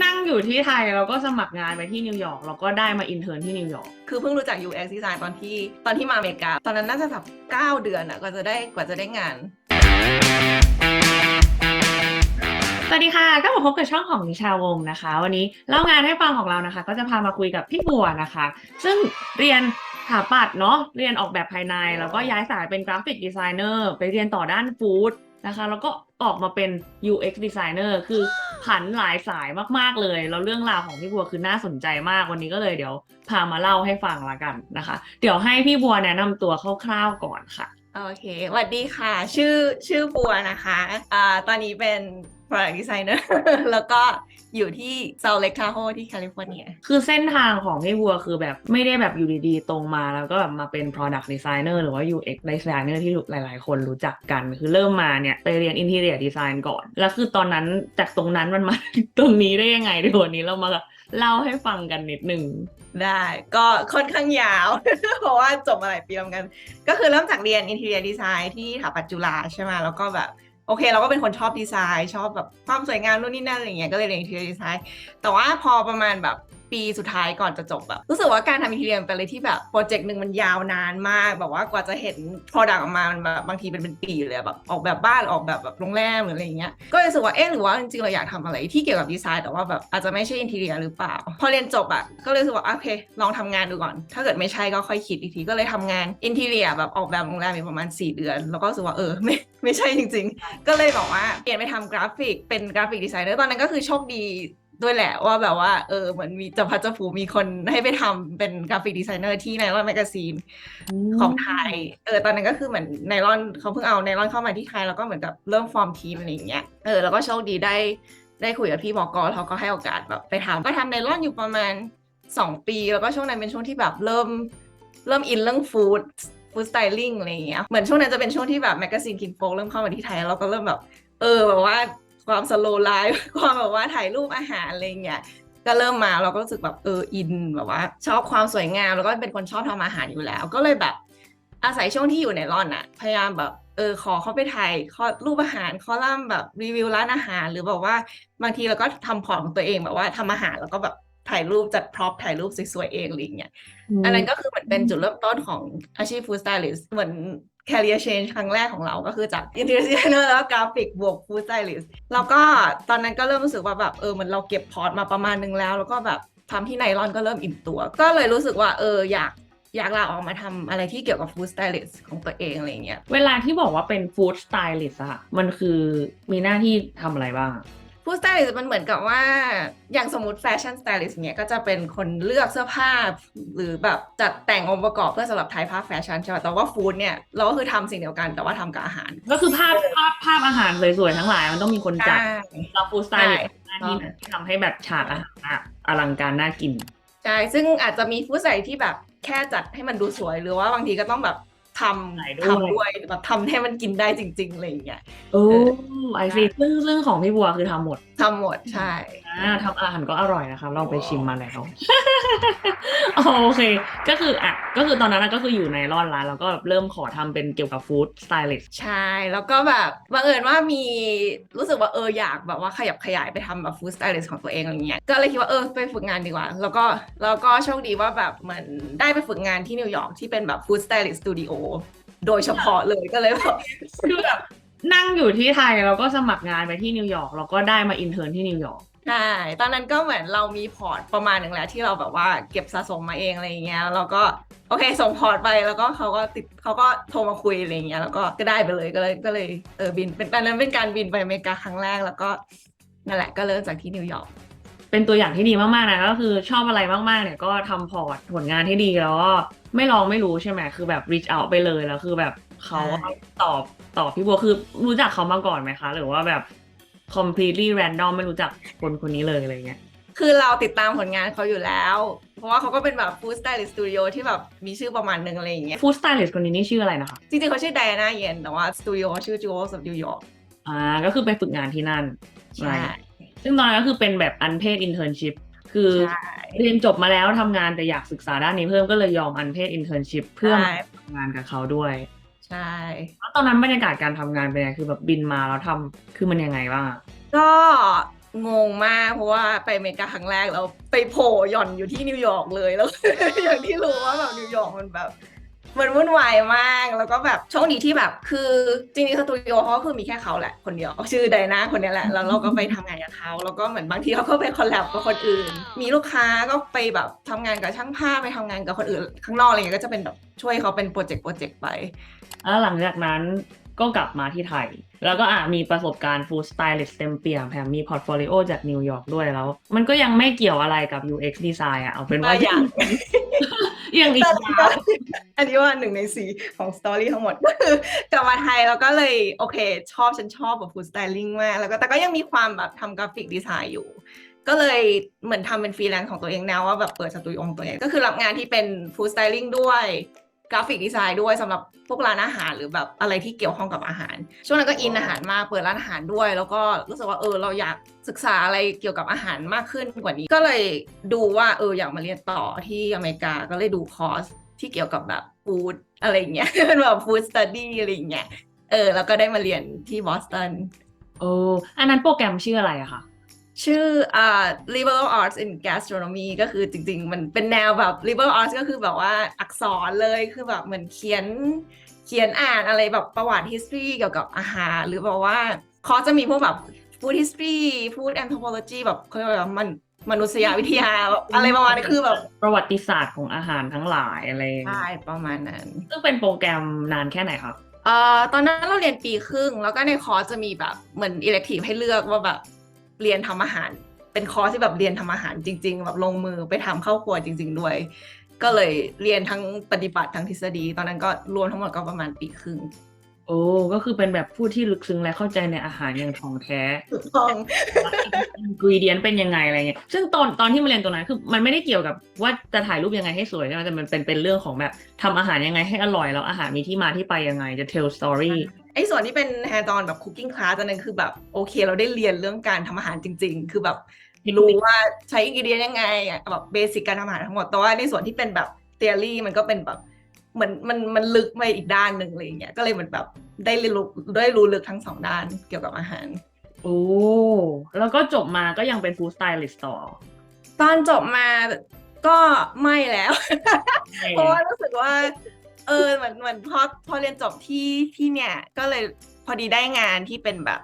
นั่งอยู่ที่ไทยแล้วก็สมัครงานไปที่นิวยอร์กแล้วก็ได้มาอินเทอร์นที่นิวยอร์กคือเพิ่งรู้จัก UX design ตอนที่ตอนที่มาอเมริกา ตอนนั้นน่าจะแบบ9เดือนอะกว่าจะได้กว่าจะได้งาน สวัสดีค่ะ ก็มาพบกับช่องของนิชาวงศ์นะคะ วันนี้เล่างานให้ฟังของเรานะคะ ก็จะพามาคุยกับพี่บัวนะคะ ซึ่งเรียนสถาปัตย์เนาะเรียนออกแบบภายใน แล้วก็ย้ายสายเป็นกราฟิกดีไซเนอร์ไปเรียนต่อด้านฟู้ด นะคะ แล้วก็ออกมาเป็น UX designer คือผันหลายสายมากๆเลย แล้วเรื่องราวของพี่บัวคือน่าสนใจมากวันนี้ก็เลยเดี๋ยวพามาเล่าให้ฟังละกันนะคะ เดี๋ยวให้พี่บัวแนะนำตัวคร่าวๆก่อนค่ะ โอเคสวัสดีค่ะ ชื่อชื่อบัวนะคะอ่าตอนนี้เป็น product designer แล้วก็อยู่ที่ South Lake Tahoe ที่แคลิฟอร์เนีย คือเส้นทางของพี่บัวคือแบบไม่ได้แบบอยู่ดีๆ ตรงมาแล้วก็แบบมาเป็น product designer หรือว่า UX designer ที่หลายๆ คนรู้จักกัน คือเริ่มมาเนี่ยไปเรียน interior design ก่อน แล้วคือตอนนั้นจากตรงนั้นมันมาตรงนี้ได้ยังไงเดี๋ยววันนี้เรามาเล่าให้ฟังกันนิดนึงได้ก็ค่อนข้างยาว เพราะว่าจบมาหลายปีแล้วเหมือนกัน ก็คือเริ่มจากเรียน interior design ที่สถาปัตย์จุฬาใช่ไหมแล้วก็แบบ โอเค เราก็เป็นคนชอบดีไซน์ ชอบแบบความสวยงามนู่นนี่นั่นอะไรเงี้ยก็เลยเรียน interior design แต่ว่าพอประมาณแบบ ปีสุดท้ายก่อนจะจบแบบรู้สึกว่าการทำ interior เป็นอะไรที่แบบโปรเจกต์หนึ่งมันยาวนานมากแบบว่ากว่าจะเห็น product ออกมามันแบบบางทีเป็นเป็นปีเลยแบบออกแบบบ้านออกแบบแบบโรงแรมหรืออะไรอย่างเงี้ยก็เลยรู้สึกว่าเอ๊ะหรือว่าจริงๆเราอยากทำอะไรที่เกี่ยวกับดีไซน์แต่ว่าแบบอาจจะไม่ใช่ interior หรือเปล่า พอเรียนจบอะก็เลยรู้สึกว่าโอเค ลองทำงานดูก่อน ถ้าเกิดไม่ใช่ก็ค่อยคิดอีกทีก็เลยทำงาน interior แบบออกแบบโรงแรมอยู่ประมาณ 4 เดือน แล้วก็รู้สึกว่าเออไม่ไม่ใช่จริง ๆ ก็เลยบอกว่าเปลี่ยนไปทำกราฟิกเป็นกราฟิกดีไซเนอร์ตอนนั้นก็คือโชคดี ด้วยแหละว่าแบบว่าเออเหมือนมีจะพัดจะผูมีคนให้ไปทำเป็นกราฟิกดีไซเนอร์ที่ไนลอนแมกกาซีนของไทย เออตอนนั้นก็คือเหมือนไนลอนเขาเพิ่งเอาไนลอนเข้ามาที่ไทยแล้วก็เหมือนกับเริ่มฟอร์มทีมอะไรอย่างเงี้ยเออแล้วก็โชคดีได้ได้คุยกับพี่บอกอเขาก็ให้โอกาสแบบไปทำก็ทำไนลอนอยู่ประมาณ 2 ปี แล้วก็ช่วงนั้นเป็นช่วงที่แบบเริ่มเริ่มอินเรื่องฟู้ดฟู้ดสไตลิ่งอะไรอย่างเงี้ยเหมือนช่วงนั้นจะเป็นช่วงที่แบบแมกกาซีนคิงโฟเริ่มเข้ามาที่ไทยแล้วเราก็เริ่มแบบเออแบบว่า ความสโลไลฟ์ความแบบว่าถ่ายรูปอาหารอะไรเงี้ยก็เริ่มมาเราก็รู้สึกแบบเอออินแบบว่า ชอบความสวยงามแล้วก็เป็นคนชอบทำอาหารอยู่แล้ว ก็เลยแบบอาศัยช่วงที่อยู่ในร่อนอะพยายามแบบเออขอเข้าไปถ่ายข้อรูปอาหารคอลัมน์แบบรีวิวร้านอาหาร หรือแบบว่าบางทีเราก็ทำพอร์ตของตัวเองแบบว่าทำอาหารแล้วก็แบบถ่ายรูปจัดพร็อพถ่ายรูปสวยๆเองอะไรอย่างเงี้ยอันนั้นก็คือเหมือนเป็นจุดเริ่มต้นของอาชีพ food stylist เหมือน career change ครั้งแรกของเราก็คือจาก interior designer แล้วกราฟิกบวก food stylist แล้วก็ตอนนั้นก็เริ่มรู้สึกว่าแบบเออเหมือนเราเก็บพอร์ตมาประมาณนึงแล้ว แล้วก็แบบทำที่ไนลอนก็เริ่มอิ่มตัว ก็เลยรู้สึกว่าเอออยากอยากลาออกมาทำอะไรที่เกี่ยวกับ food stylist ของตัวเองอะไรเงี้ย เวลาที่บอกว่าเป็น food stylist อะมันคือมีหน้าที่ทำอะไรบ้าง ฟู้ดสไตลิสต์มันเหมือนกับว่าอย่างสมมติแฟชั่นสไตลิสต์เนี่ยก็จะเป็นคนเลือกเสื้อผ้า หรือแบบจัดแต่งองค์ประกอบเพื่อสำหรับถ่ายภาพแฟชั่นใช่ไหมแต่ว่าฟู้ดเนี่ยเราก็คือทำสิ่งเดียวกันแต่ว่าทำกับอาหาร ก็คือภาพภาพภาพอาหารสวยๆทั้งหลายมันต้องมีคนจัดใช่เราฟู้ดสไตลิสต์ใช่หน้าที่ที่ทำให้แบบฉากอาหารอะอลังการน่ากินใช่ซึ่งอาจจะมีฟู้ดสไตลิสต์ที่แบบแค่จัดให้มันดูสวยหรือว่าบางทีก็ต้องแบบ ทถ่ายำด้วยทำด้วยแบบทำให้มันกินได้จริงๆอะไรอย่างเงี้ยโอ้ไอซีซึ่งซึ่งของพี่บัวคือทำหมดทำหมดใช่ อ่าทำอาหารก็อร่อยนะคะ เราไปชิมมาแล้วโอเค ก็คืออะก็คือตอนนั้นนะก็คืออยู่ในร่อนร้านแล้วก็แบบเริ่มขอทำเป็นเกี่ยวกับฟู้ดสไตลิสต์ใช่ แล้วก็แบบบังเอิญว่ามีรู้สึกว่าเอออยากแบบว่าขยับขยายไปทำแบบฟู้ดสไตลิสต์ของตัวเองอะไรเงี้ย ก็เลยคิดว่าเออไปฝึกงานดีกว่า แล้วก็แล้วก็โชคดีว่าแบบเหมือนได้ไปฝึกงานที่นิวยอร์กที่เป็นแบบฟู้ดสไตลิสต์สตูดิโอโดยเฉพาะเลยก็เลยแบบคือแบบนั่งอยู่ที่ไทยแล้วก็สมัครงานไปที่นิวยอร์กแล้วก็ได้มาอินเทอร์นที่นิวยอร์ก ใช่ตอนนั้นก็เหมือนเรามีพอร์ตประมาณหนึ่งแล้วที่เราแบบว่าเก็บสะสมมาเองอะไรอย่างเงี้ยแล้วก็โอเคส่งพอร์ตไปแล้วก็เขาก็ติดเขาก็โทรมาคุยอะไรอย่างเงี้ยแล้วก็ก็ได้ไปเลยก็เลยก็เลยเออบินเป็นตอนนั้นเป็นการบินไปอเมริกาครั้งแรกแล้วก็นั่นแหละก็เริ่มจากที่นิวยอร์กเป็นตัวอย่างที่ดีมากๆนะก็คือชอบอะไรมากๆเนี่ยก็ทำพอร์ตผลงานที่ดีแล้วก็ไม่ลองไม่รู้ใช่ไหมคือแบบ reach out ไปเลยแล้วคือแบบเขาตอบตอบพี่บัวคือรู้จักเขามาก่อนไหมคะ หรือว่าแบบ completely random ไม่รู้จักคนคนนี้เลยอะไรเงี้ย คือเราติดตามผลงานเขาอยู่แล้ว เพราะว่าเขาก็เป็นแบบฟู้ดสไตลิสต์สตูดิโอที่แบบมีชื่อประมาณหนึ่งอะไรอย่างเงี้ย food stylist คนนี้นี่ชื่ออะไรนะคะ จริงๆเขาชื่อไดอาน่าเย็นแต่ว่าสตูดิโอเขาชื่อ Jewels of New York อ่า ก็คือไปฝึกงานที่นั่น ใช่ ซึ่งตอนนั้นก็คือเป็นแบบ unpaid internship คือใช่เรียนจบมาแล้วทำงานแต่อยากศึกษาด้านนี้เพิ่มก็เลยยอม unpaid internship เพื่อมาทำงานกับเขาด้วย ใช่ แล้วตอนนั้นบรรยากาศการทำงานเป็นไงคือแบบบินมาแล้วทำคือมันยังไงบ้างอะก็งงมากเพราะว่าไปอเมริกาครั้งแรกแล้วไปโผล่หย่อนอยู่ที่นิวยอร์กเลยแล้ว อย่างที่รู้ว่าแบบนิวยอร์กมันแบบ มันวุ่นวายมากแล้วก็แบบโชคดีที่แบบ คือจริงๆสตูดิโอเขาก็คือมีแค่เขาแหละคนเดียวชื่อไดนาคนเนี้ยแหละแล้วเราก็ไปทำงานกับเขาแล้วก็เหมือนบางทีเขาก็ไปคอลแลบกับคนอื่น มีลูกค้าก็ไปแบบทำงานกับช่างภาพไปทำงานกับคนอื่น ข้างนอกอะไรเงี้ยก็จะเป็นแบบช่วยเขาเป็นโปรเจกต์โปรเจกต์ไป แล้วหลังจากนั้นก็กลับมาที่ไทย แล้วก็อะมีประสบการณ์ฟู l สไตลิสต์เต็มเปี่ยมแถมมีพอร์ตโฟลิโอจากนิวยอร์กด้วยแล้ว มันก็ยังไม่เกี่ยวอะไรกับ UX design อะเอาเป็นว่าอะอย่างยังอีกแต่ยาวก็อันนี้ว่าหนึ่งในสี่ของสตอรี่ทั้งหมดก็คือกลับมาไทยแล้วก็เลยโอเค ชอบฉันชอบแบบฟูดสไตลิ่งมาก แล้วก็แต่ก็ยังมีความแบบทำกราฟิกดีไซน์อยู่ก็เลยเหมือนทำเป็นฟรีแลนซ์ของตัวเองแนวว่าแบบเปิดสตูดิโอของตัวเอง ก็คือรับงานที่เป็นฟูดสไตลิ่งด้วย กราฟิกดีไซน์ด้วยสำหรับพวกร้านอาหารหรือแบบอะไรที่เกี่ยวข้องกับอาหาร ช่วงนั้นก็อินอาหารมากเปิดร้านอาหารด้วย แล้วก็รู้สึกว่าเออเราอยากศึกษาอะไรเกี่ยวกับอาหารมากขึ้นกว่านี้ ก็เลยดูว่าเอออยากมาเรียนต่อที่อเมริกาก็เลยดูคอร์สที่เกี่ยวกับแบบฟู้ดอะไรเงี้ยเป็นแบบฟู้ดสตูดี้อะไรเงี้ยเออแล้วก็ได้มาเรียนที่บอสตันโอ้อันนั้นโปรแกรมชื่ออะไรอะคะ ชื่ออ่า liberal arts in gastronomy ก็คือจริง ๆ มันเป็นแนวแบบ liberal arts ก็คือแบบว่าอักษรเลยคือแบบเหมือนเขียนเขียนอ่านอะไรแบบประวัติ history เกี่ยวกับอาหาร หรือแบบว่าคอร์สจะมีพวกแบบ food history food anthropology แบบเขาเรียกว่าอะไรมันมนุษยวิทยาแบบอะไรประมาณนี้คือแบบประวัติศาสตร์ของอาหารทั้งหลายอะไรอย่างเงี้ยใช่ประมาณนั้น ซึ่งเป็นโปรแกรมนานแค่ไหนครับเอ่อตอนนั้นเราเรียนปีครึ่ง แล้วก็ในคอร์สจะมีแบบเหมือน elective ให้เลือกว่าแบบ เรียนทำอาหาร เป็นคอร์สที่แบบเรียนทำอาหารจริง ๆ แบบลงมือไปทำเข้าครัวจริง ๆ ด้วย ก็เลยเรียนทั้งปฏิบัติทั้งทฤษฎี ตอนนั้นก็รวมทั้งหมดก็ประมาณปีครึ่งโอ้ก็คือเป็นแบบผู้ที่ลึกซึ้งและเข้าใจในอาหารอย่างถ่องแท้ถูกต้องอินกรีเดียนเป็นยังไงอะไรเงี้ยซึ่งตอนตอนที่มาเรียนตรงนั้นคือมันไม่ได้เกี่ยวกับว่าจะถ่ายรูปยังไงให้สวยใช่ไหมแต่มันเป็นเป็นเรื่องของแบบทำอาหารยังไงให้อร่อยแล้วอาหารมีที่มาที่ไปยังไงจะ tell story ไอ้ส่วนที่เป็น hands on แบบ cooking class ตอนนั้นคือแบบโอเค เราได้เรียนเรื่องการทำอาหารจริง ๆ คือแบบรู้ว่าใช้อินกิเดียนยังไงอะแบบเบสิกการทำอาหารทั้งหมดแต่ว่าในส่วนที่เป็นแบบเทอรี่มันก็เป็นแบบเหมือนมันมันลึกไปอีกด้านหนึ่งอะไรอย่างเงี้ยก็เลยเหมือนแบบได้เรียนรู้ได้รู้ลึกทั้งสองด้านเกี่ยวกับอาหาร โอ้แล้วก็จบมาก็ยังเป็น food stylist ต่อตอนจบมาก็ไม่แล้ว เพราะว่ารู้สึกว่า เออเหมือนเหมือนพอพอเรียนจบที่ที่เนี่ย ก็เลยพอดีได้งานที่เป็นแบบ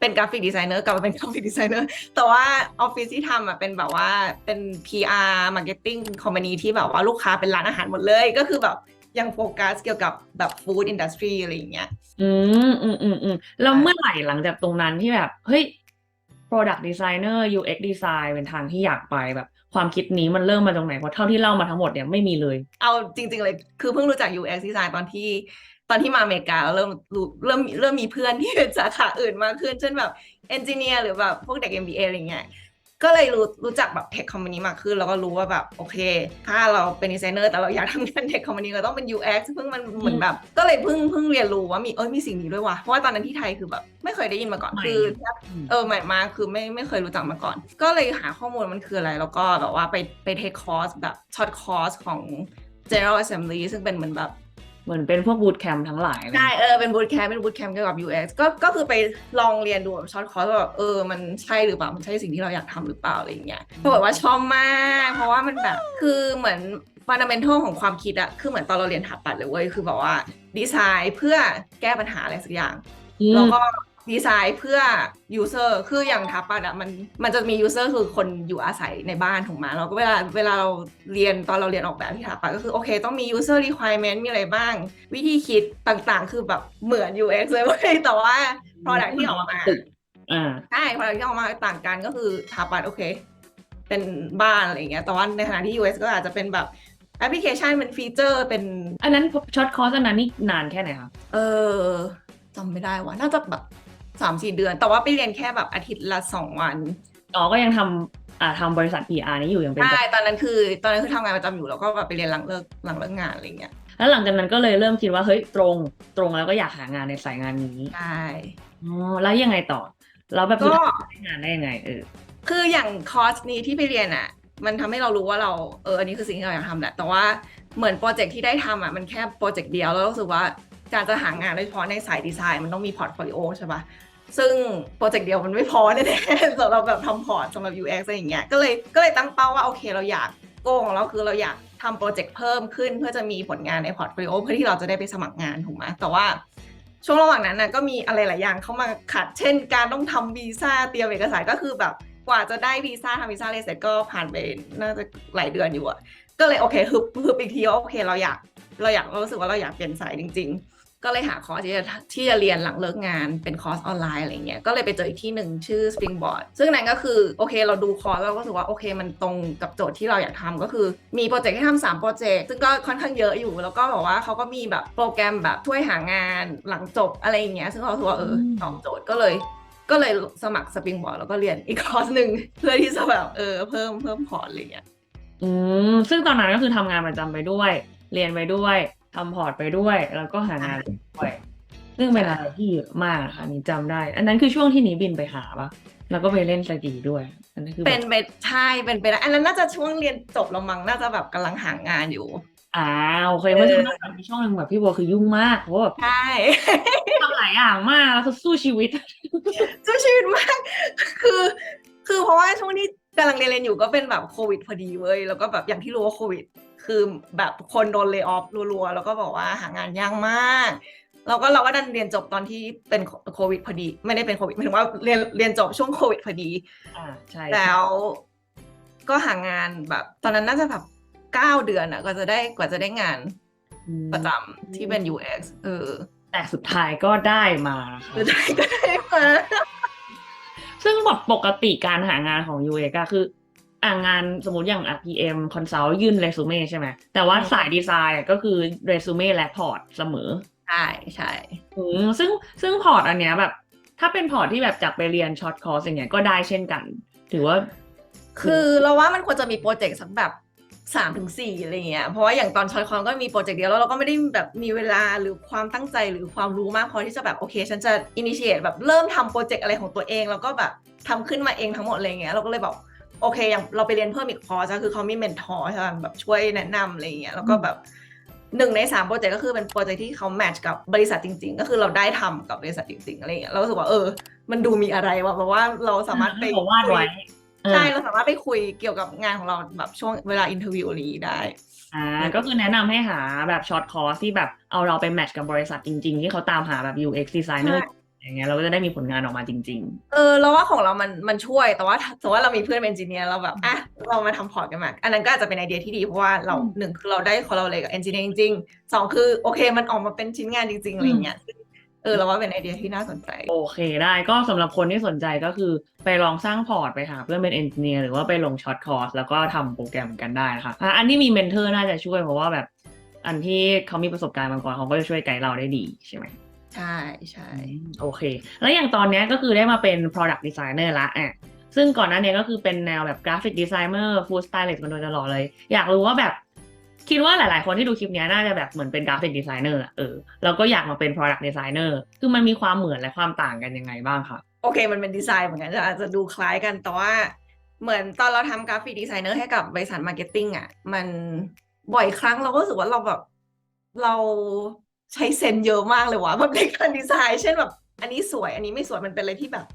เป็นกราฟิกดีไซเนอร์กลับมาเป็นกราฟิกดีไซเนอร์แต่ว่าออฟฟิศที่ทำอะเป็นแบบว่าเป็น PR Marketing Company ที่แบบว่าลูกค้าเป็นร้านอาหารหมดเลย ก็คือแบบยังโฟกัสเกี่ยวกับแบบฟู้ดอินดัสทรีอะไรอย่างเงี้ย อืมอืมอืมอืมแล้วเมื่อไหร่หลังจากตรงนั้นที่แบบ เฮ้ย product designer UX design เป็นทางที่อยากไปแบบ ความคิดนี้มันเริ่มมาตรงไหนเพราะเท่าที่เล่ามาทั้งหมดเนี่ยไม่มีเลย เอาจริง ๆ เลย คือเพิ่งรู้จัก UX design ตอนที่ตอนที่มาอเมริกาเริ่มรู้เริ่มเริ่มมีเพื่อนที่เป็นสาขาอื่นมากขึ้น เช่นแบบเอนจิเนียร์หรือแบบพวกเด็ก MBA อะไรเงี้ย ก็เลยรู้รู้จักแบบเทคคอมพานีมากขึ้นแล้วก็รู้ว่าแบบโอเค ถ้าเราเป็นดีไซเนอร์แต่เราอยากทำงานเทคคอมพานีเราต้องเป็น UX เพิ่งมันเหมือนแบบ ก็เลยเพิ่งเพิ่งเรียนรู้ว่ามีเอ้ยมีสิ่งนี้ด้วยว่ะเพราะว่าตอนนั้นที่ไทยคือแบบไม่เคยได้ยินมาก่อนใหม่คือเออใหม่มากคือไม่ไม่เคยรู้จักมาก่อน ก็เลยหาข้อมูลมันคืออะไร แล้วก็แบบว่าไปไปเทคคอร์สแบบช็อตคอร์สของ General Assembly ซึ่งเป็นเหมือนแบบ เหมือนเป็นพวกบูตแคมป์ทั้งหลายอะไรใช่เออเป็นบูตแคมป์เป็นบูตแคมป์เกี่ยวกับ UX ก็ก็คือไปลองเรียนดูแบบช็อตคอร์สว่าแบบเออมันใช่หรือเปล่ามันใช่สิ่งที่เราอยากทำหรือเปล่าอะไรอย่างเงี้ยปรากฏว่าชอบมากเพราะว่ามันแบบคือเหมือนฟันดัมเ n ทัลของความคิดอะคือเหมือนตอนเราเรียนถาปัดเลยเว้ยคือแบบว่าดีไซน์เพื่อแก้ปัญหาอะไรสักอย่างอืมแล้วก็ ดีไซน์เพื่อ user คืออย่างทับปัดอะมันมันจะมี user คือคนอยู่อาศัยในบ้านถูกไหมเราก็เวลาเวลาเราเรียนตอนเราเรียนออกแบบที่ทับปัดก็คือโอเค ต้องมี user requirement มีอะไรบ้าง วิธีคิดต่างๆ คือแบบเหมือน UX เลยเว้ยแต่ว่า product ที่ออกมาตึกอ่าใช่ product ที่ออกมาต่างกันก็คือทับปัดโอเค เป็นบ้านอะไรอย่างเงี้ยแต่ว่าในขณะที่ UX ก็อาจจะเป็นแบบแอปพลิเคชันเป็นฟีเจอร์เป็นอันนั้นช็อตคอร์สอันนั้นนี่นานแค่ไหนคะเออจำไม่ได้ว่าน่าจะแบบ สามสี่เดือน แต่ว่าไปเรียนแค่แบบอาทิตย์ละสองวันอ๋อก็ยังทำอ่าทำบริษัท PR นี้อยู่ยังเป็น ใช่ตอนนั้นคือ ตอนนั้นคือทำงานประจำอยู่แล้วก็แบบไปเรียนหลังเลิกหลังเลิกงานอะไรเงี้ยแล้วหลังจากนั้นก็เลยเริ่มคิดว่าเฮ้ยตรงตรงแล้วก็อยากหางานในสายงานนี้ใช่อ๋อแล้วยังไงต่อแล้วแบบก็สุดท้ายได้งานได้ยังไงเออคืออย่างคอร์สนี้ที่ไปเรียนอะ มันทำให้เรารู้ว่าเราเอออันนี้คือสิ่งที่เราอยากทำแหละแต่ว่าเหมือนโปรเจกต์ที่ได้ทำอะมันแค่โปรเจกต์เดียวแล้วรู้สึกว่าการจะหางานโดยเฉพาะในสายดีไซน์มันต้องมีพอร์ตโฟลิโอใช่ปะ ซึ่งโปรเจกต์เดียวมันไม่พอแน่ๆสำหรับแบบทำพอร์ตสำหรับ UX อะไรอย่างเงี้ยก็เลยก็เลยตั้งเป้าว่าโอเคเราอยากโกของเราคือเราอยากทำโปรเจกต์เพิ่มขึ้น เพื่อจะมีผลงานในพอร์ตโฟลิโอเพื่อที่เราจะได้ไปสมัครงานถูกไหมแต่ว่าช่วงระหว่างนั้นนะก็มีอะไรหลายอย่างเข้ามาขัด เช่น การต้องทำวีซ่าเตรียมเอกสารก็คือแบบกว่าจะได้วีซ่าทำวีซ่าเลยเสร็จก็ผ่านไปน่าจะหลายเดือนอยู่อะก็เลยโอเคฮึบฮึบอีกทีว่าโอเคเราอยากเราอยากเรารู้สึกว่าเราอยากเปลี่ยนสายจริง ๆ ก็เลยหาคอร์สที่จะที่จะเรียนหลังเลิกงานเป็นคอร์สออนไลน์อะไรเงี้ยก็เลยไปเจออีกที่หนึ่งชื่อ Springboard ซึ่งนั่นก็คือโอเคเราดูคอร์สแล้วก็รู้สึกว่าโอเคมันตรงกับโจทย์ที่เราอยากทำก็คือมีโปรเจกต์ให้ทำสามโปรเจกต์ซึ่งก็ค่อนข้างเยอะอยู่ แล้วก็บอกว่าเขาก็มีแบบโปรแกรมแบบช่วยหางานหลังจบอะไรอย่างเงี้ยซึ่งเราถือว่าเออตอบโจทย์ก็เลยก็เลยสมัคร Springboard แล้วก็เรียนอีกคอร์สหนึ่งเพื่อที่จะแบบเออเพิ่มเพิ่มพอร์ตอะไรเงี้ย อืมซึ่งตอนนั้นก็คือทำงานประจำไปด้วย เรียนไปด้วย ทำพอร์ตไปด้วย แล้วก็หางานไปด้วย ซึ่งเป็นอะไรที่เยอะมากค่ะนี่จำได้ อันนั้นคือช่วงที่หนี้บินไปหาปะแล้วก็ไปเล่นสกีด้วย อันนั้นคือแบบเป็นไปใช่เป็นไปได้อันนั้นน่าจะช่วงเรียนจบแล้วมั้งน่าจะแบบกำลังหางานอยู่อ่าโอเคเพราะฉะนั้นมีช่วงหนึ่งแบบพี่บัวคือยุ่งมากเพราะว่าแบบใช่ ทำหลายอย่างมากแล้วคือสู้ชีวิต สู้ชีวิตมาก คือ คือเพราะว่าช่วงที่ กำลังเรียนอยู่ก็เป็นแบบโควิดพอดีเว้ยแล้วก็แบบอย่างที่รู้ว่าโควิด คือแบบคนโดนเล y o อ f รัวๆ แล้วก็บอกว่าหางานยากมากแล้วก็เราก็ดันเรียนจบตอนที่เป็นโควิดพอดี ไม่ได้เป็นโควิดหมายถึงว่าเรียนเรียนจบช่วงโควิดพอดีอ่าใช่แล้ว ก็หางานแบบ ตอนนั้นน่าจะแบบเก้าเดือนอะก็จะได้กว่าจะได้งานอืมประจำที่เป็น UX เออ แต่สุดท้ายก็ได้มานะคะจะได้ก็ได้มา ซึ่งแบบปกติการหางานของ UX อะคืออ่างานสมมติอย่าง RPM Consult ยื่นเรซูเม่ใช่ไหม แต่ว่าสายดีไซน์อะก็คือเรซูเม่และพอร์ตเสมอ ใช่ใช่อืมซึ่งซึ่งพอร์ตอันเนี้ยแบบ ถ้าเป็นพอร์ตที่แบบจากไปเรียนช็อตคอร์สอย่างเงี้ยก็ได้เช่นกัน ถือว่า คือเราว่ามันควรจะมีโปรเจกต์สักแบบ สามถึงสี่อะไรเงี้ย เพราะว่าอย่างตอนชอยคอนก็มีโปรเจกต์เดียวแล้วเราก็ไม่ได้แบบมีเวลาหรือความตั้งใจหรือความรู้มากพอที่จะแบบโอเค ฉันจะอินิเชตแบบเริ่มทำโปรเจกต์อะไรของตัวเอง แล้วก็แบบทำขึ้นมาเองทั้งหมดอะไรเงี้ยเราก็เลยบอกโอเคอย่างเราไปเรียนเพิ่มอีกคอร์สอะคือเขามีเมนทอร์ใช่ไหมแบบช่วยแนะนำอะไรเงี้ยแล้วก็แบบหนึ่งในสามโปรเจกต์ก็คือเป็นโปรเจกต์ที่เขาแมทช์กับบริษัทจริง ๆ ก็คือเราได้ทำกับบริษัทจริงๆอะไรเงี้ยเรารู้สึกว่าเออ มันดูมีอะไรวะเพราะว่าเราสามารถไปวาดไว้ ใช่เราสามารถไปคุยเกี่ยวกับงานของเราแบบช่วงเวลาอินเทอร์วิวอะไรอย่างนี้ได้อ่าก็คือแนะนำให้หาแบบช็อตคอร์สที่แบบเอาเราไปแมทช์กับบริษัทจริง ๆ ที่เขาตามหาแบบ UX designer อย่างเงี้ยเราก็จะได้มีผลงานออกมาจริงเออเราว่าของเรามันมันช่วยแต่ว่าสมมติว่าเรามีเพื่อนเป็นเอนจิเนียร์เราแบบอะเรามาทำพอร์ตกันมาอันนั้นก็อาจจะเป็นไอเดียที่ดีเพราะว่าเราอืมหนึ่งคือเราได้คอลลาเลกับเอนจิเนียร์จริงๆสองคือโอเคมันออกมาเป็นชิ้นงานจริงๆอะไรอย่างเงี้ยซึ่ง เออเราว่าเป็นไอเดียที่น่าสนใจๆโอเคได้ก็สำหรับคนที่สนใจก็คือไปลองสร้างพอร์ตไปหาเพื่อนเป็นเอนจิเนียร์หรือว่าไปลงช็อตคอร์สแล้วก็ทำโปรแกรมกันได้นะคะอะอันที่มีเมนเทอร์น่าจะช่วยเพราะว่าแบบอันที่เขามีประสบการณ์มาก่อนเขาก็จะช่วยไกด์เราได้ดีใช่ไหม ใช่ใช่ โอเค แล้วอย่างตอนเนี้ยก็คือได้มาเป็น product designer ละอะ ซึ่งก่อนหน้านี้ก็คือเป็นแนวแบบ graphic designer full stylist มาโดยตลอดเลย อยากรู้ว่าแบบ คิดว่าหลาย ๆ คนที่ดูคลิปนี้น่าจะแบบเหมือนเป็น graphic designer อะเออแล้วก็อยากมาเป็น product designer คือมันมีความเหมือนและความต่างกันยังไงบ้างคะโอเคมันเป็นดีไซน์เหมือนกันจะอาจจะดูคล้ายกันแต่ว่าเหมือนตอนเราทำกราฟิกดีไซเนอร์ให้กับบริษัทมาร์เก็ตติ้งอะ มันบ่อยครั้งเราก็รู้สึกว่าเราแบบเราใช้เซนส์เยอะมากเลยว่ะแบบในการดีไซน์ เช่นแบบ อันนี้สวยอันนี้ไม่สวยมันเป็นอะไรที่แบบ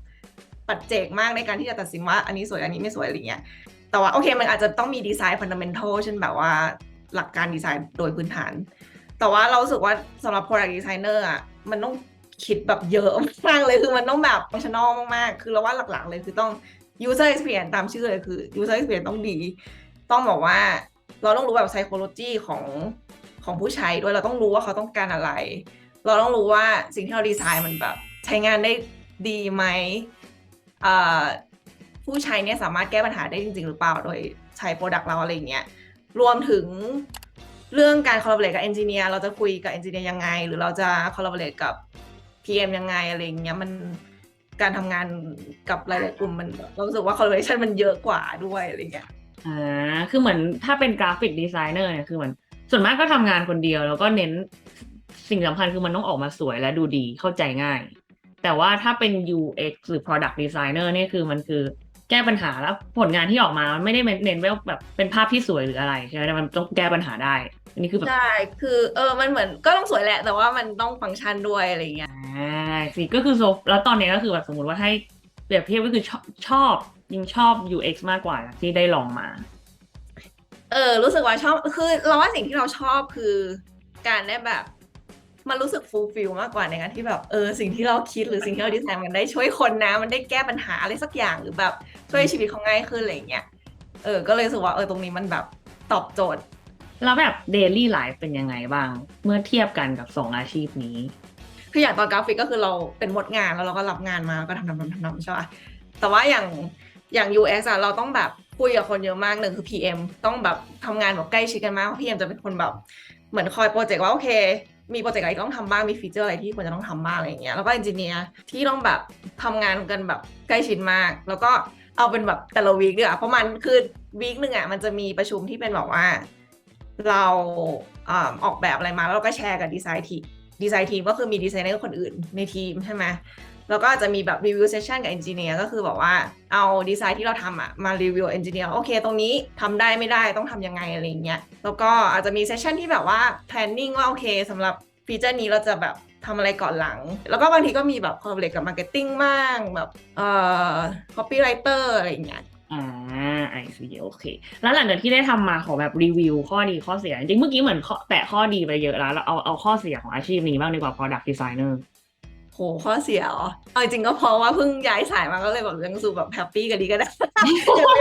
ปัจเจกมากในการที่จะตัดสินว่า อันนี้สวยอันนี้ไม่สวยอะไรเงี้ยแต่ว่าโอเคมันอาจจะต้องมีดีไซน์ฟันดัมเมนทัลเช่นแบบว่า หลักการดีไซน์โดยพื้นฐาน แต่ว่าเราสึกว่าสำหรับ product designer อะมันต้องคิดแบบเยอะมากเลยคือมันต้องแบบ functional มากๆ คือเราว่าหลักๆ เลยคือต้อง user experience ตามชื่อเลยคือ user experience ต้องดี ต้องบอกว่าเราต้องรู้แบบ psychology ของของผู้ใช้ด้วยเราต้องรู้ว่าเขาต้องการอะไร เราต้องรู้ว่าสิ่งที่เราดีไซน์มันแบบ ใช้งานได้ดีไหมผู้ใช้เนี่ยสามารถแก้ปัญหาได้จริง ๆ หรือเปล่า โดยใช้โปรดักต์เราอะไรเงี้ย รวมถึงเรื่องการ collaborate กับ engineer เราจะคุยกับ engineer ยังไง หรือเราจะ collaborate กับ PM ยังไงอะไรอย่างเงี้ยมันการทำงานกับหลายๆกลุ่มมันเรารู้สึกว่า collaboration มันเยอะกว่าด้วยอะไรเงี้ยอ่าคือเหมือนถ้าเป็นกราฟิกดีไซเนอร์เนี่ยคือเหมือนส่วนมากก็ทำงานคนเดียว แล้วก็เน้นสิ่งสำคัญคือมันต้องออกมาสวยและดูดีเข้าใจง่าย แต่ว่าถ้าเป็น UX หรือ product designer เนี่ยคือมันคือ แก้ปัญหาแล้วผลงานที่ออกมามันไม่ได้เน้นว่าแบบเป็นภาพที่สวยหรืออะไรใช่ไหมแต่มันต้องแก้ปัญหาได้ อันนี้คือแบบใช่คือเออมันเหมือนก็ต้องสวยแหละ แต่ว่ามันต้องฟังก์ชันด้วยอะไรเงี้ยอ่าสิก็คือโซแล้วตอนนี้ก็คือแบบสมมติว่าให้เปรียบเทียบก็คือชอบชอบยิ่งชอบ UX มากกว่าที่ได้ลองมา เออ รู้สึกว่าชอบคือเราว่าสิ่งที่เราชอบคือการได้แบบ มันรู้สึกฟูลฟิลมากกว่าในการที่แบบเออสิ่งที่เราคิดหรือสิ่งที่เราดีไซน์มันได้ช่วยคนนะ มันได้แก้ปัญหาอะไรสักอย่างหรือแบบช่วยให้ชีวิตเขาง่ายขึ้นอะไรเงี้ยเออ ก็เลยรู้สึกว่าเออตรงนี้มันแบบตอบโจทย์ แล้วแบบ daily life เป็นยังไงบ้าง เมื่อเทียบกันกับสองอาชีพนี้ คืออย่างตอนกราฟิกก็คือเราเป็นมดงานแล้วเราก็รับงานมาแล้วก็ทำทำทำทำทำใช่ป่ะแต่ว่าอย่างอย่าง UX อะเราต้องแบบคุยกับคนเยอะมากหนึ่งคือ PM ต้องแบบทำงานแบบใกล้ชิดกันมากเพราะ PM จะเป็นคนแบบเหมือนคอยโปรเจกต์ว่าโอเค มีโปรเจกต์อะไรต้องทำบ้าง มีฟีเจอร์อะไรที่ควรจะต้องทำบ้างอะไรอย่างเงี้ย แล้วก็เอนจิเนียร์ที่ต้องแบบทำงานกันแบบใกล้ชิดมาก แล้วก็เอาเป็นแบบแต่ละวีคด้วยอะเพราะมันคือวีคหนึ่งอะมันจะมีประชุมที่เป็นแบบว่า เราอ่าออกแบบอะไรมาแล้วเราก็แชร์กับดีไซน์ทีมดีไซน์ทีมก็คือมีดีไซเนอร์คนอื่นในทีมใช่ไหม แล้วก็จจะมีแบบรีวิวเซสชันกับเอนจิเนียร์ก็คือแบบว่าเอาดีไซน์ที่เราทำอะมารีวิวเอนจิเนียร์โอเค ตรงนี้ทำได้ไม่ได้ต้องทำยังไงอะไรเงี้ยแล้วก็อาจจะมีเซสชันที่แบบว่า planning ว่าโอเคสำหรับฟีเจอร์นี้เราจะแบบทำอะไรก่อนหลัง แล้วก็บางทีก็มีแบบคอลเรทกับมาร์เก็ตติ้งบ้างแบบเอ่อ copywriter อะไรอย่างเงี้ยอ่าไอซีโอเค แล้วหลังจากที่ได้ทำมาขอแบบรีวิวข้อดีข้อเสีย จริงเมื่อกี้เหมือนแตะข้อดีไปเยอะแล้วเราเอาเอาข้อเสียของอาชีพนี้บ้างดีกว่า product designer โหข้อเสียเหรอเอาจริงๆก็เพราะว่าเพิ่งย้ายสายมาก็เลยแบบยังรู้สูแบบแฮปปี้กับดีก็ได้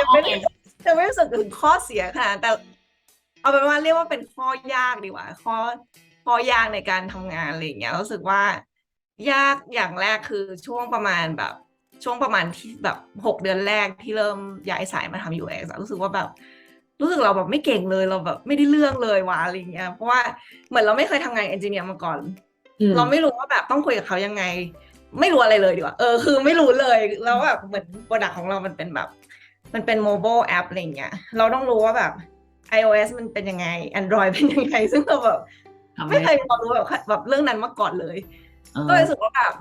ยังไม่ได้ยังไม่รู้สึกถึงข้อเสียค่ะ แต่ เอาเป็นว่าเรียกว่าเป็นข้อยากดีกว่า ข้อข้อยากในการทำงานอะไรอย่างเงี้ยรู้สึกว่ายากอย่างแรกคือช่วงประมาณแบบ ช่วงประมาณที่แบบหกเดือนแรกที่เริ่มย้ายสายมาทำ UX อะรู้สึกว่าแบบ รู้สึกเราแบบไม่เก่งเลยเราแบบไม่ได้เรื่องเลยว่ะอะไรอย่างเงี้ยเพราะว่าเหมือนเราไม่เคยทำงานเอนจิเนียร์มาก่อนอืม เราไม่รู้ว่าแบบต้องคุยกับเขายังไง ไม่รู้อะไรเลยดีกว่าเออคือไม่รู้เลยแล้วแบบเหมือนโปรดักของเรามันเป็นแบบ มันเป็นโมบายแอปอะไรอย่างเงี้ยเราต้องรู้ว่าแบบ iOS มันเป็นยังไง Android เป็นยังไง ซึ่งเราแบบทำไม่ให้เคยพอรู้แบบแบบเรื่องนั้นมาก่อนเลยเออก็เลยรู้สึกว่าแบบ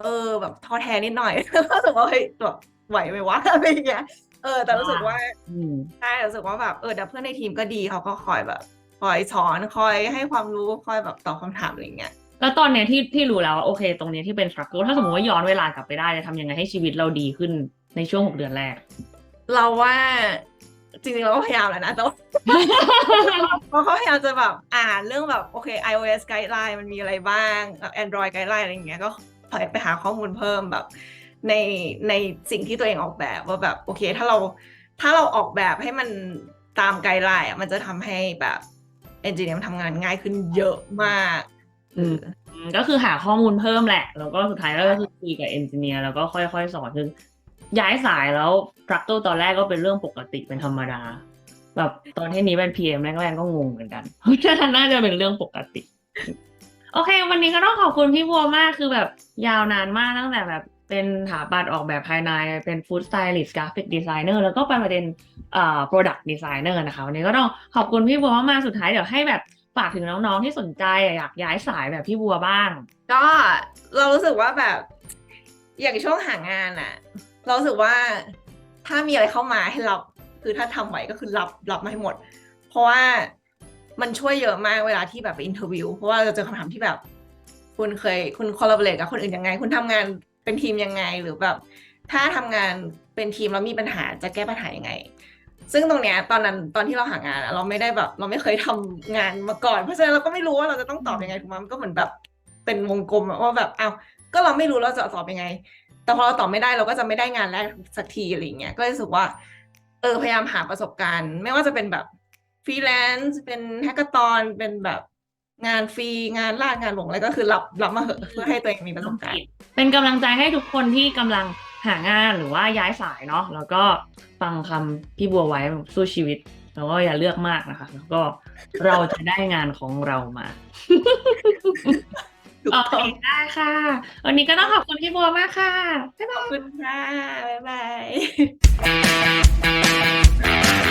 เออแบบท้อแท้นิดหน่อยก็รู้สึกว่าเฮ้ยแบบไหวไหมวะอะไรอย่างเงี้ยเออ แต่รู้สึกว่าอืมใช่รู้สึกว่าแบบเออแต่เพื่อนในทีมก็ดีเขาก็คอยแบบคอยสอนคอยให้ความรู้คอยแบบตอบคำถามอะไรอย่างเงี้ย แล้วตอนเนี้ยที่ที่รู้แล้วว่าโอเค ตรงเนี้ยที่เป็น struggle ถ้าสมมติว่าย้อนเวลากลับไปได้จะทำยังไงให้ชีวิตเราดีขึ้นในช่วงหกเดือนแรก เราว่าจริงๆเราก็พยายามแหละนะแต่ว่า เราก็พยายามจะแบบอ่านเรื่องแบบโอเค iOS guideline มันมีอะไรบ้าง Android guideline อะไรอย่างเงี้ยก็ไปไปหาข้อมูลเพิ่มแบบในในสิ่งที่ตัวเองออกแบบว่าแบบโอเค ถ้าเราถ้าเราออกแบบให้มันตามไกด์ไลน์อะมันจะทำให้แบบเอนจิเนียร์ทำงานง่ายขึ้นเยอะมาก อืมอืมก็คือหาข้อมูลเพิ่มแหละ แล้วก็สุดท้ายแล้วก็คือคุยกับเอนจิเนียร์แล้วก็ค่อยๆสอนซึ่งย้ายสายแล้วทรัคเตอร์ตอนแรกก็เป็นเรื่องปกติเป็นธรรมดา แบบตอนที่นี้เป็น PM แรกๆก็งงเหมือนกันฉะนั้นน่าจะเป็นเรื่องปกติ โอเค วันนี้ก็ต้องขอบคุณพี่บัวมากคือแบบยาวนานมากตั้งแต่แบบเป็นถาปัดออกแบบภายในเป็นฟู้ดสไตลิสต์กราฟิกดีไซเนอร์แล้วก็ไปประเด็นเอ่อ product designer นะคะ วันนี้ก็ต้องขอบคุณพี่บัวมากๆสุดท้ายเดี๋ยวให้แบบ ฝากถึงน้องๆที่สนใจอยากย้ายสายแบบพี่บัวบ้าง ก็เรารู้สึกว่าแบบ อย่างช่วงหางานอะเราสึกว่าถ้ามีอะไรเข้ามาให้รับคือถ้าทำไหวก็คือรับรับมาให้หมด เพราะว่ามันช่วยเยอะมากเวลาที่แบบไปอินเทอร์วิวเพราะว่าเราจะเจอคำถามที่แบบ คุณเคยคุณคอลลาบอร์กับคนอื่นยังไง คุณทำงานเป็นทีมยังไงหรือแบบ ถ้าทำงานเป็นทีมแล้วมีปัญหาจะแก้ปัญหายังไง ซึ่งตรงเนี้ยตอนนั้นตอนที่เราหางานเราไม่ได้แบบ เราไม่เคยทำงานมาก่อน เพราะฉะนั้นเราก็ไม่รู้ว่าเราจะต้องตอบยังไงถูกไหมมันก็เหมือนแบบเป็นวงกลมอะว่าแบบอ้าวก็เราไม่รู้เราจะตอบยังไง แต่พอเราตอบไม่ได้เราก็จะไม่ได้งานแรกสักทีอะไรเงี้ยก็รู้สึกว่า เออพยายามหาประสบการณ์ ไม่ว่าจะเป็นแบบฟรีแลนซ์เป็นแฮกเกอร์ตอนเป็นแบบงานฟรีงานลากงานหลงอะไรก็คือรับรับมาเหอะเพื่อให้ตัวเองมีประสบการณ์ เป็นกำลังใจให้ทุกคนที่กำลัง หางานหรือว่าย้ายสายเนาะแล้วก็ฟังคำพี่บัวไว้สู้ชีวิต แล้วก็อย่าเลือกมากนะคะ แล้วก็เราจะได้งานของเรามาถูกโอเคต้องได้ค่ะ วันนี้ก็ต้องขอบคุณพี่บัวมากค่ะบ๊ายบายขอบคุณค่ะ บ๊ายบาย